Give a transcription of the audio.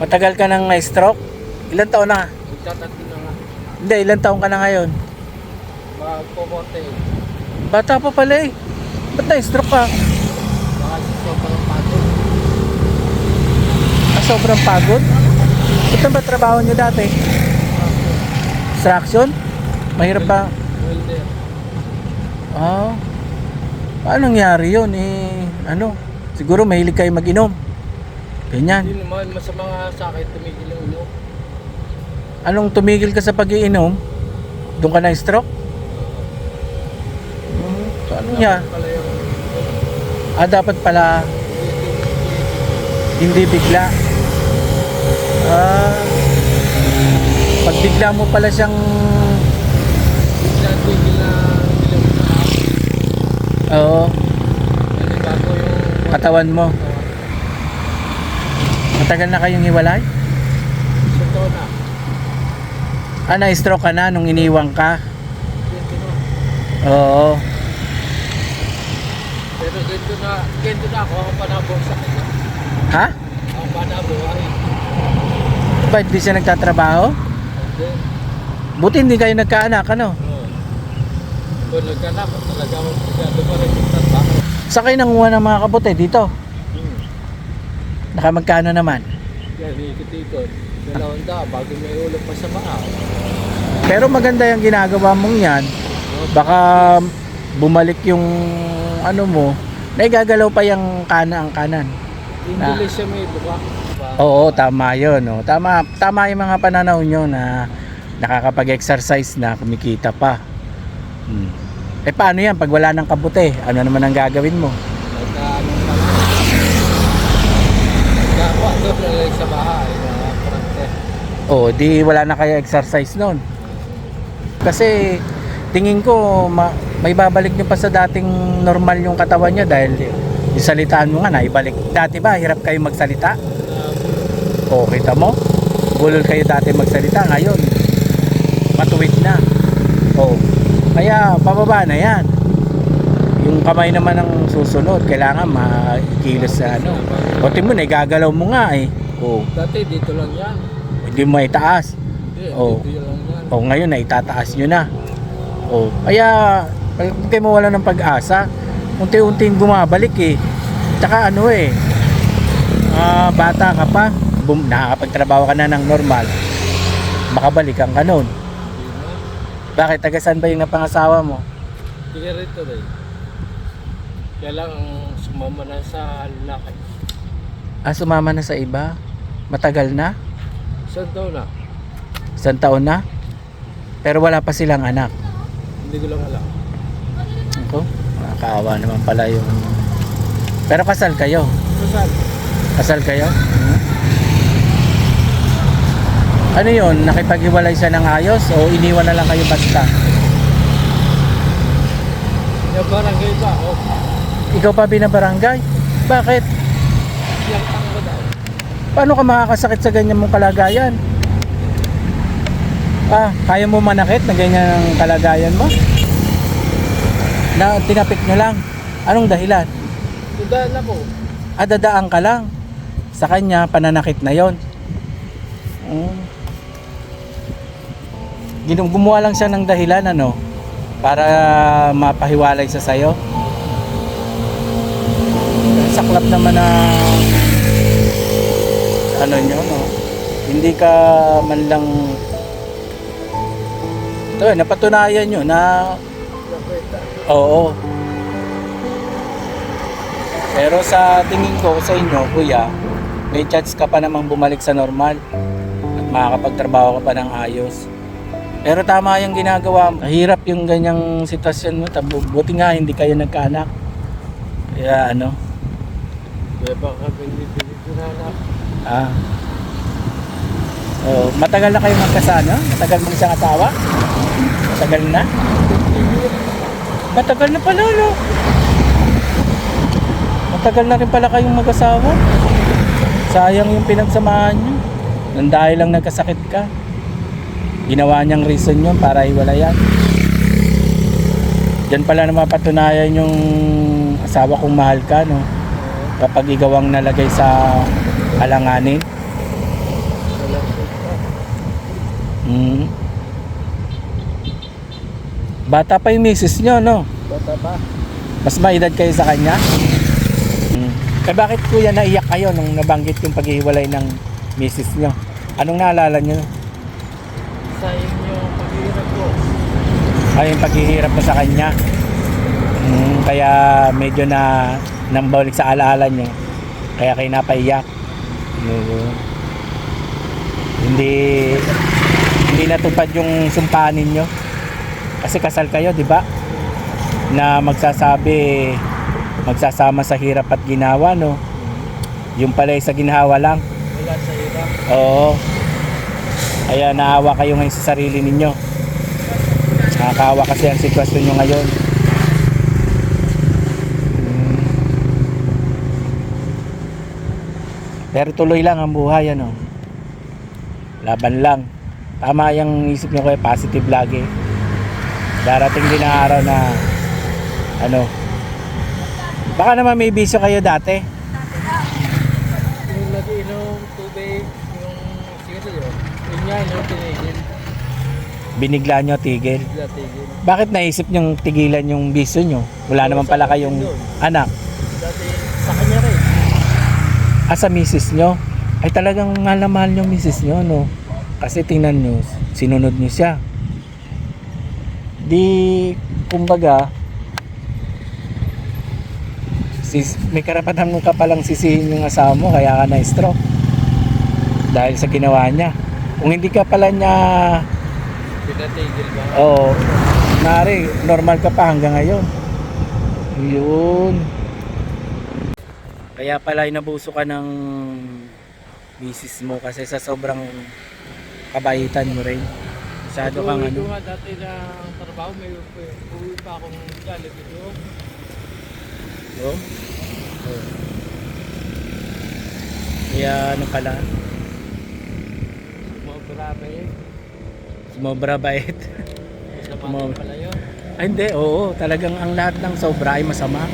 Matagal ka nang na-stroke? Ilan taon na? Magtatatlo na nga. Hindi, ilan taon ka na ngayon? Magpopote. Bata pa pala eh. Ba't na-stroke ka? Baka sobrang pagod. Ah, sobrang pagod? Ito ba trabaho niyo dati? Extraction? Mahirap ba? Welder. Ah. Paano nangyari yun? Eh, ano? Siguro mahilig kayo mag-inom. Ganyan. Hindi naman masama nga sa akin tumigil yung ulo. Anong tumigil ka sa pag-iinom? Doon ka na-stroke? Hmm, so ano niya? Ah, dapat pala hindi bigla. Ah, pag bigla mo pala siyang Tigil na oo, bago yung katawan mo. Matagal na kayong hiwalay? Taon na. Ah, na-stroke ka na nung iniwang ka? Oo. Pero ganito na, ganito na ako. Ako pa nabo sa kanya. Ha? Ako pa nabo. Ay, Ba't di siya nagtatrabaho? hindi. Buti hindi kayo nagkaanak, ano? Oo. Kung nagkanap, talaga ako sigado pa rin yung trabaho. Sa kayo nanguha ng mga kabote dito? Hmm. Nakamagkano naman? Yan, ikot-ikot. Dalawang daan bago may ulo pa sa mga. Pero maganda yung ginagawa mong yan. Baka bumalik yung ano mo. Naigagalaw pa yung kana ang kanan. Hindi siya may buka. Oo, tama yun. No? Tama, tama yung mga pananaw nyo na nakakapag-exercise na kumikita pa. Hmm. Eh paano yan pag wala ng kabute? Ano naman ang gagawin mo? Nagka, anong pala. Na lang sa bahay. Mga prante. Oo, di wala na kayo exercise noon. Kasi tingin ko ma- may babalik nyo pa sa dating normal yung katawan nyo dahil yung salitaan mo nga naibalik. Dati ba hirap kayo magsalita? Oo, kita mo? Bulol kayo dati magsalita, ngayon matuwid na. Oo. Kaya pababa na yan. Kamay naman ang susunod, kailangan makilos sa ano. O mo na, igagalaw mo nga eh. Oo. Dati dito lang yan. Hindi mo itaas. Hindi, Oo. dito lang yan. O ngayon na itataas nyo na. O kaya huwag kayo mawala ng pag-asa. Unti-unting bumabalik eh. Tsaka ano eh. ah, bata ka pa. Bum, nakakapagtrabaho ka na ng normal. Makabalikan ka nun. Hindi. Bakit? Taga saan ba yung napangasawa mo? Hindi rito rin. Kaya lang sumama na sa lalaki. Ah, sumama na sa iba? Matagal na? Saan daw na? Isang taon na? Pero wala pa silang anak. Hindi ko lang alam. Ako? Nakakaawa naman pala yung... Pero kasal kayo? Saan? Kasal kayo? Ano yun? Nakipaghiwalay siya ng ayos o iniwan na lang kayo basta? Yung barangay ba? O, Ikaw pa binabarangay? Bakit? Paano ka makakasakit sa ganyan mong kalagayan? Ah, kaya mo manakit na ganyan ang kalagayan mo? Na tinapik nyo lang? Anong dahilan? Tundaan ako. Ah, dadaan ka lang. Sa kanya, pananakit na yon. Mm. Gumawa lang siya ng dahilan, ano, para mapahiwalay sa sayo. Naman na ano nyo, no? Hindi ka man lang ito, napatunayan nyo na. Oo. Pero sa tingin ko sa inyo, kuya, may chance ka pa namang bumalik sa normal at makakapagtrabaho ka pa ng ayos. Pero tama yung ginagawa mo. Hirap yung ganyang sitwasyon mo. Buti nga hindi kayo nagkaanak. Kaya ano, Kaya baka anak. ah. Oh, matagal na kayo magkasama? Matagal mo isang asawa? Matagal na? Matagal na pala, no? Matagal na rin pala kayong mag-asawa. Sayang yung pinagsamahan nyo. Nang dahil lang nagkasakit ka. Ginawa niyang reason yun para iwalayan. Diyan pala na mapatunayan yung asawa kong mahal ka, no? Kapag ikaw ang nalagay sa alanganin. Mm. Bata pa yung misis nyo, no? Bata pa. Mas maedad kayo sa kanya? Mm. Eh bakit kuya naiyak kayo nung nabanggit yung paghihiwalay ng misis nyo? Anong naalala nyo? Sa inyo paghihirap ko. Ay, yung paghihirap mo sa kanya. Mm, kaya medyo na nambalik sa alaala nyo. Kaya kayo napaiyak. Hindi hindi natupad yung sumpahan ninyo. Kasi kasal kayo, di ba? Na magsasabi magsasama sa hirap at ginawa, no? Yung pala sa ginhawa lang. Wala sa hirap. Oo. Kaya naawa kayo ngayon sa sarili ninyo. Nakakaawa kasi ang sitwasyon nyo ngayon. Pero tuloy lang ang buhay, ano. Laban lang. Tama yung isip nyo kayo, positive lagi. Darating din ang araw na, ano, baka naman may bisyo kayo dati. Yung nag-inom, tubig, yung sigarilyo. Yun nga, no, tinigil. Binigla nyo, tigil. Bakit naisip nyong tigilan yung bisyo nyo? Wala naman pala kayong anak. Dati sa kanya. Ah, sa misis nyo? Ay talagang mahal na mahal yung misis nyo, no? Kasi tingnan nyo, sinunod nyo siya. Di, kumbaga, sis, may karapatan mo ka palang sisihin yung asawa mo, kaya ka na-stroke. Dahil sa ginawa niya. Kung hindi ka pala niya, Pinatigil ba? oo, nari, normal ka pa hanggang ngayon. Yun. Kaya pala inabuso ka ng misis mo kasi sa sobrang kabaitan mo rin. Masyado kang ano. nga dati na trabaho, may uwi pa akong galit ito. Oh. Oh. Kaya ano pala, grabe eh. sumobra bait. Masama pala yun. Ay hindi, oo. Talagang ang lahat ng sobra ay masama.